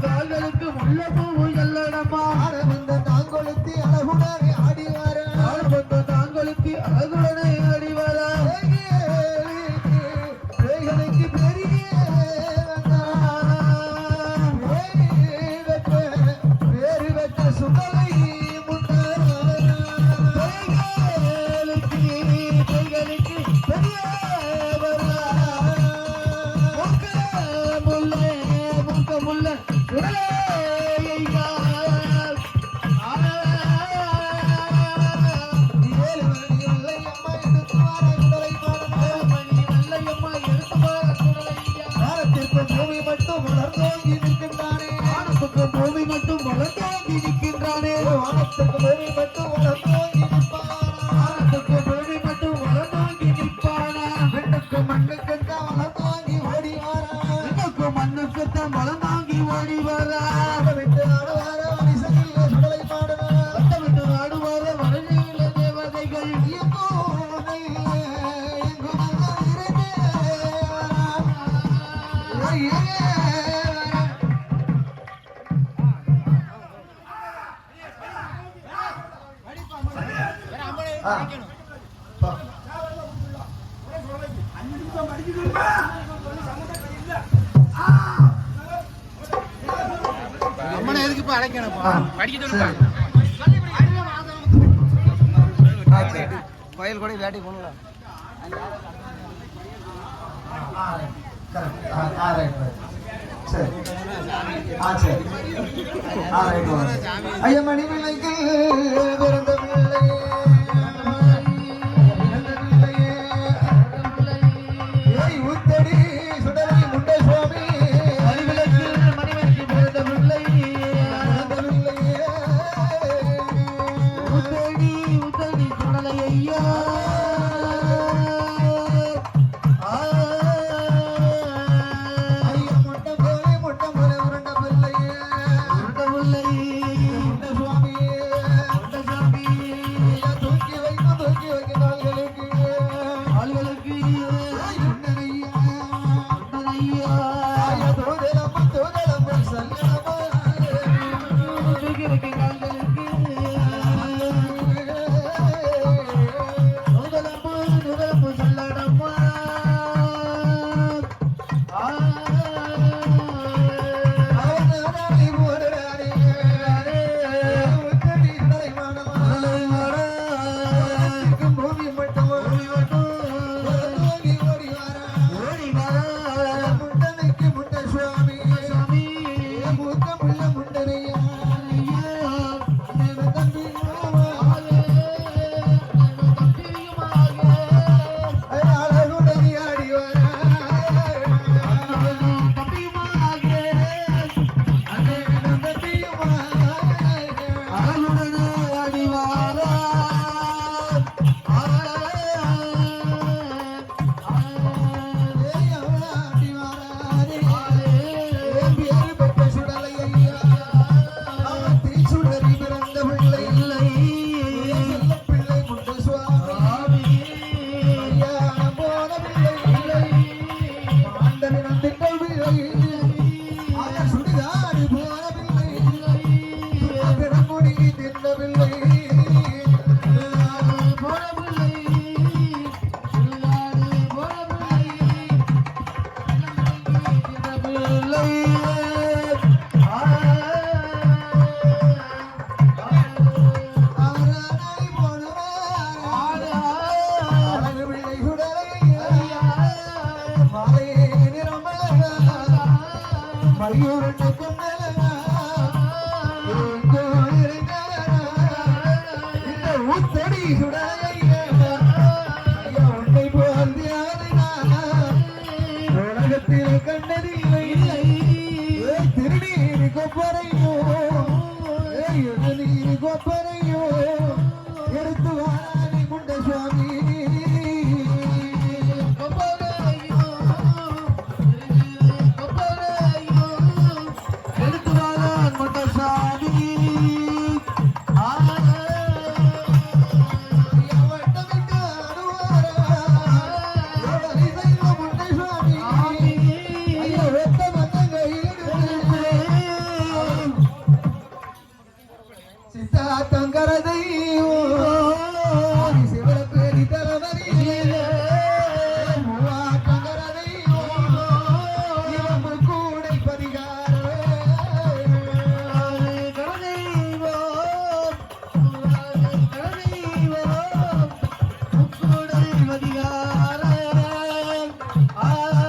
கால்களுக்கு முல்லை பூவும் तक मेरी बच्चों அம்மனை எதுக்கு இப்ப அழைக்கணும் படிக்க சொல்லுப்பா கோயில் கூட வேட்டை போகல ஐயம்மணி விலைக்கு பிறந்த இந்த ஊத்தடி சுடாய 뭐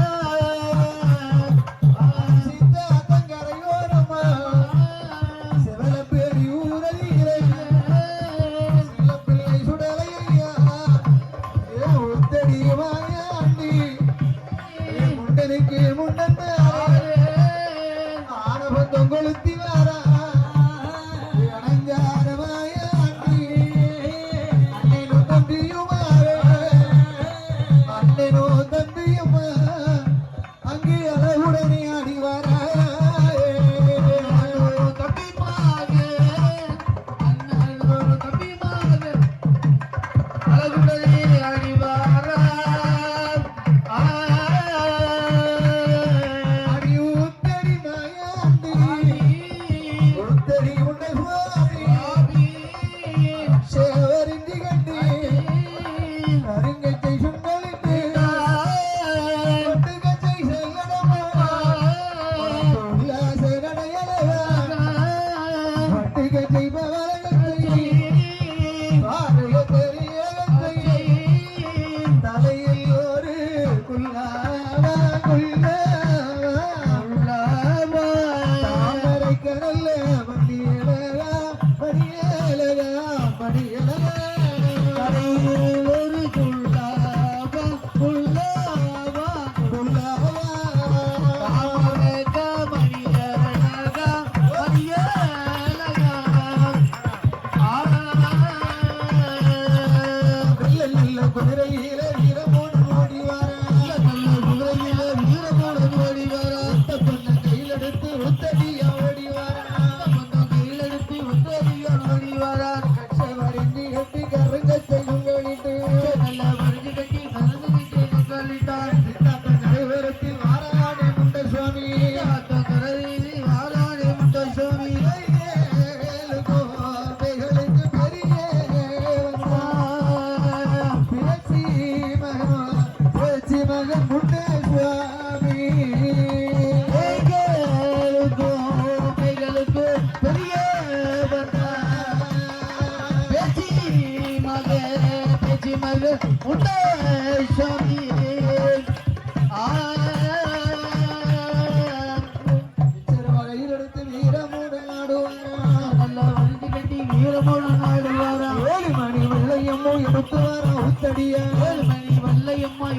Ah! அன்பதே அறிவு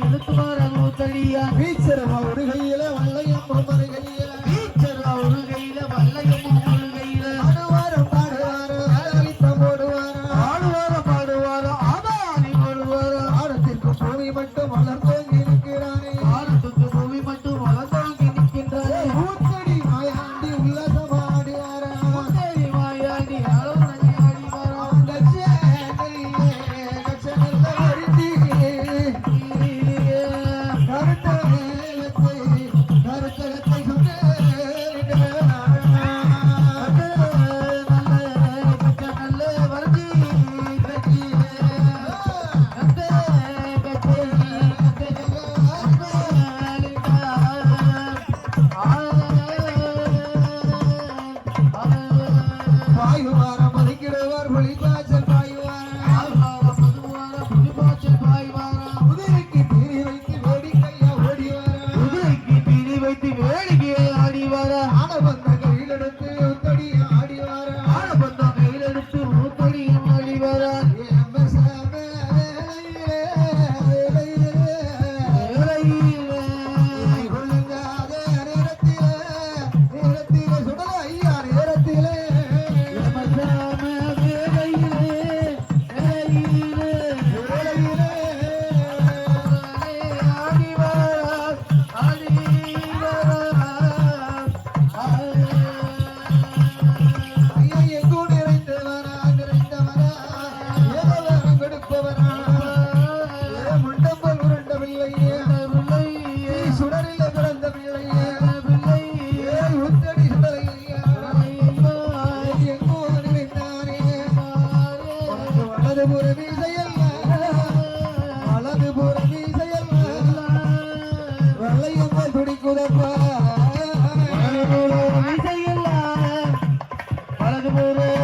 இழுத்துவார் அமுத்தடியா வீச்சரமா உடுகையில வள்ளையம் மருமனை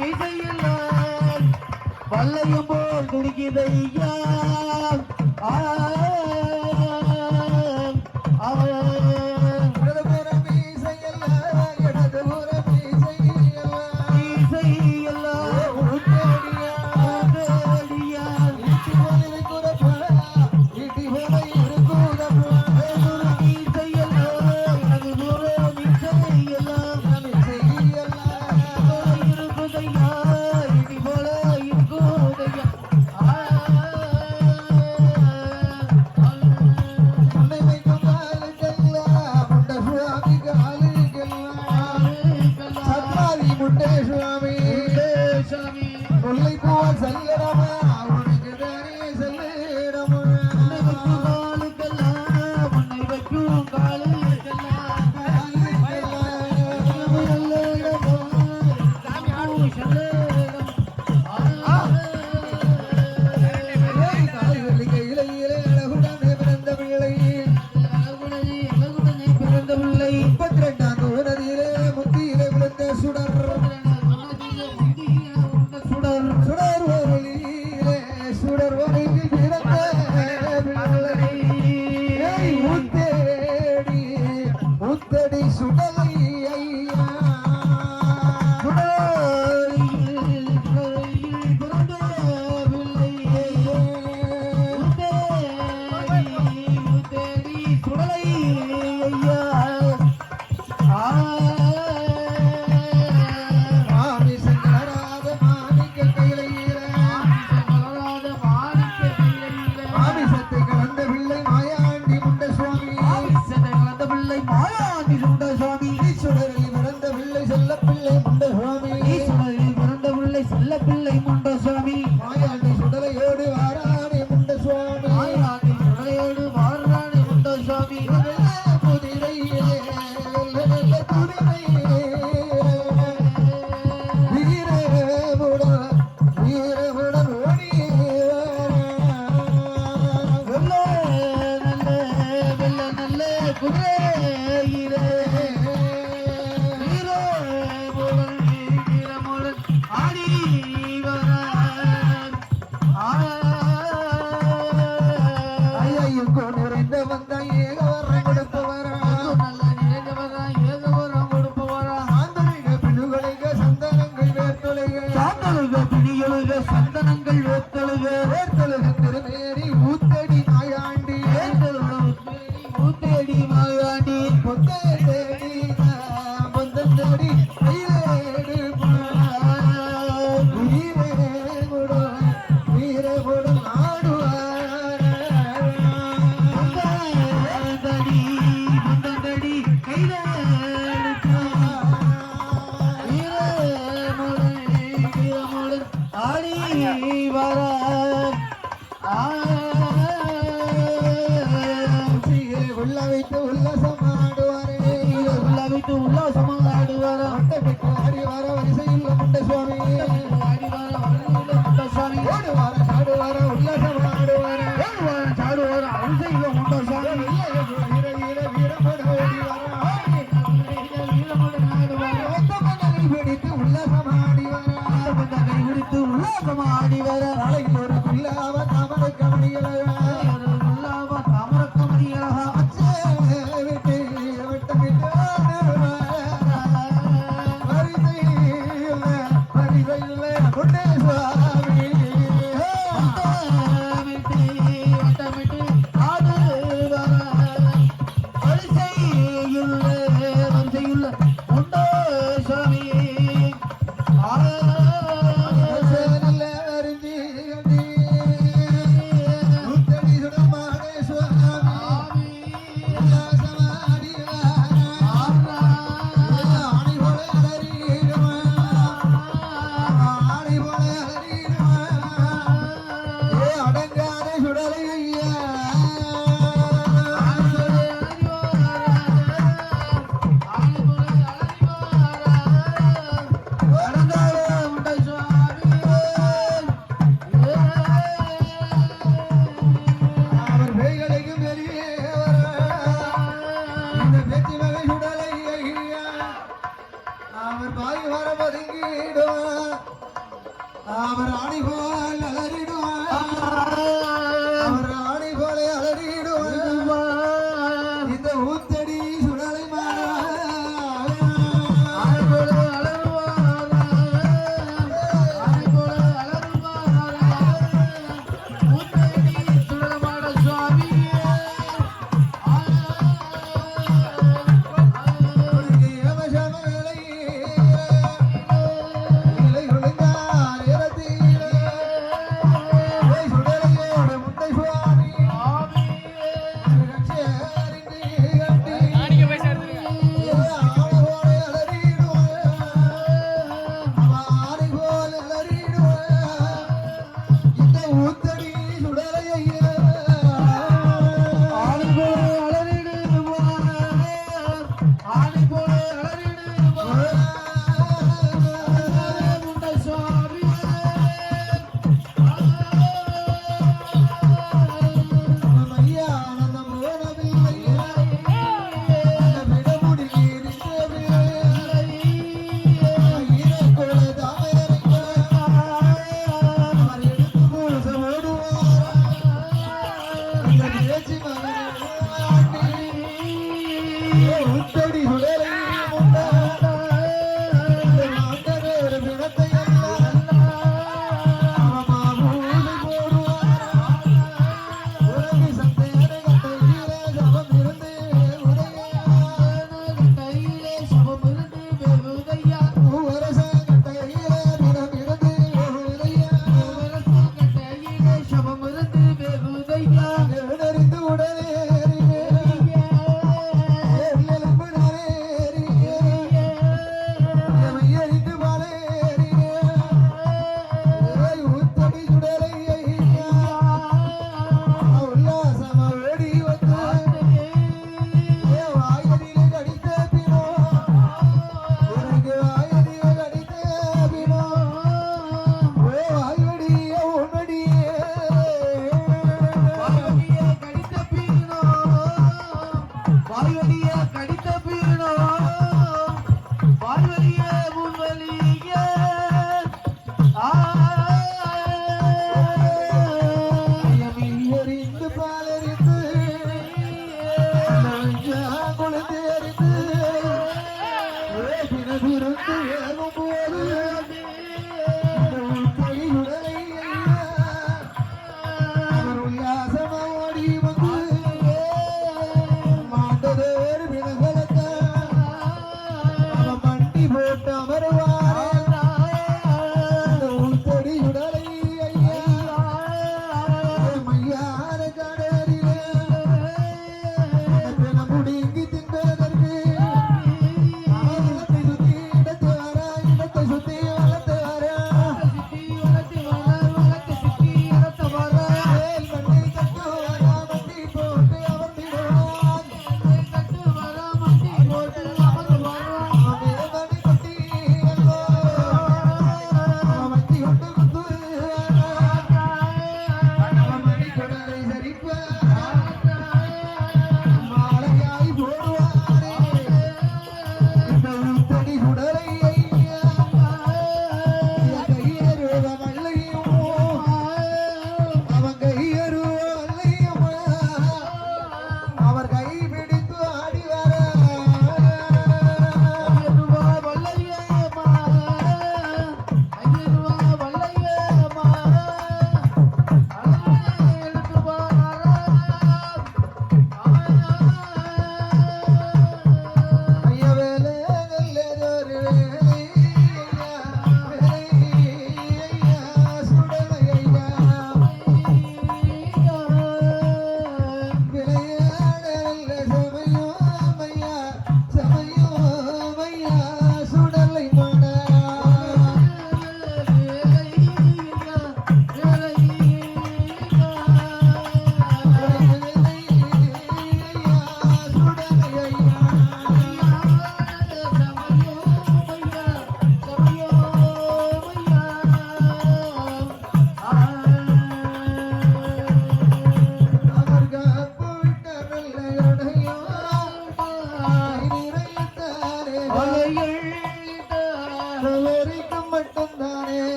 வீசையெல்லாம் வல்லையும் போல் துடிக்கிதையா புரிந்தவன் ஏகா. உள்ள வைத்து உள்ள சமாடுவாரே உள்ள வைத்து உள்ள Bye, Bye.